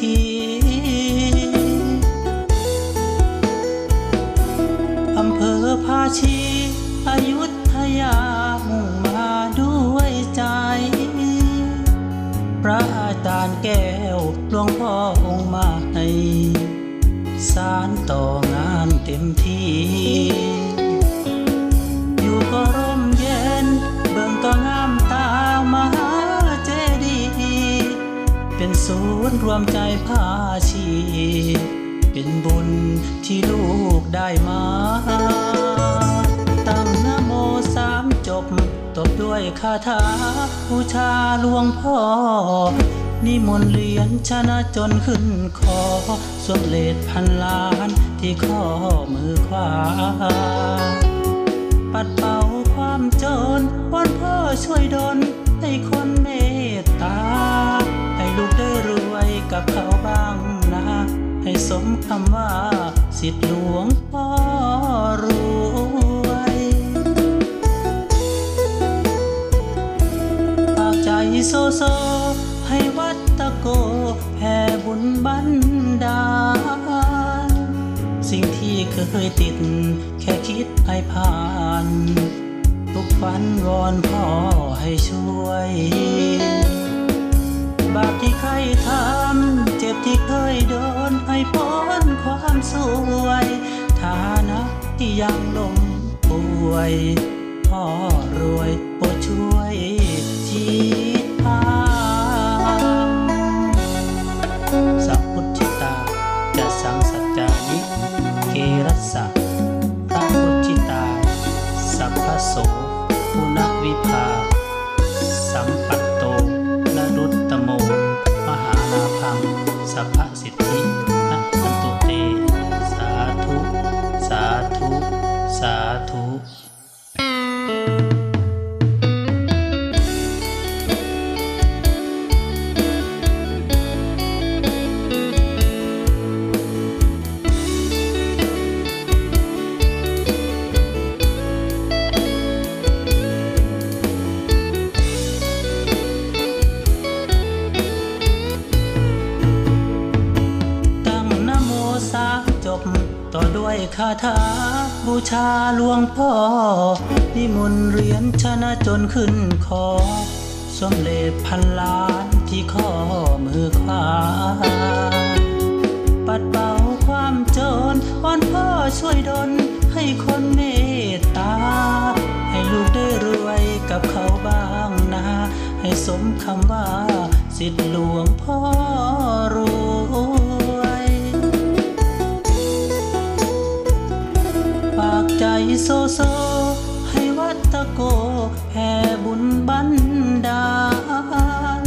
ทีอำเภอภาชีอายุทยามุ่งมาด้วยใจพระอาจารย์แก้วหลวงพ่อองค์มาให้สารต่องานเต็มที่ ศูนย์รวมใจภาชีเป็นบุญที่ลูกได้มา ตั้งนโมสามจบ ตบด้วยคาถาบูชาหลวงพ่อ นิมนต์เหรียญชนะจนขึ้นคอ สวมเลดพันล้านที่ข้อมือขวา ปัด สมคำว่า สิทธิหลวงพ่อรวยปากใจโซโซ ให้วัดตะโกแผ่บุญบันดาลสิ่งที่เคยติด แค่คิดให้ผ่าน ทุกฝันวอนพ่อให้ช่วยบาปที่เคยทำเจ็บที่เคย พ้นความสวย ฐานะที่ยังลมป่วย พ่อรวยโปรดช่วยชีพามสัพพุทธิตาจะสังสัจจานิเกรัสสะพระพุทธิตา สัพพโสปุณวิภา คาถาบูชาหลวงพ่อ นิมนต์เหรียญชนะจนขึ้นคอสมเลดพันล้านที่ข้อมือขวา ปัดเป่าความจนวอนพ่อช่วยดลให้คนเมตตา ให้ลูกได้รวยกับเขาบ้างนะ ให้สมคำว่า สิทธิหลวงพ่อรู้ ใจโซโซ ให้วัดตะโกแผ่บุญบันดาล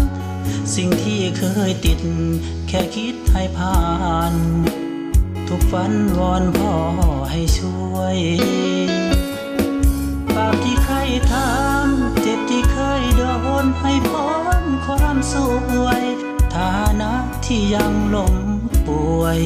สิ่งที่เคยติด แค่คิดให้ผ่าน ทุกฝันวอนพ่อให้ช่วยบาปที่เคยทำเจ็บที่เคยโดนให้พ้นความสวย ฐานะที่ยังลมป่วย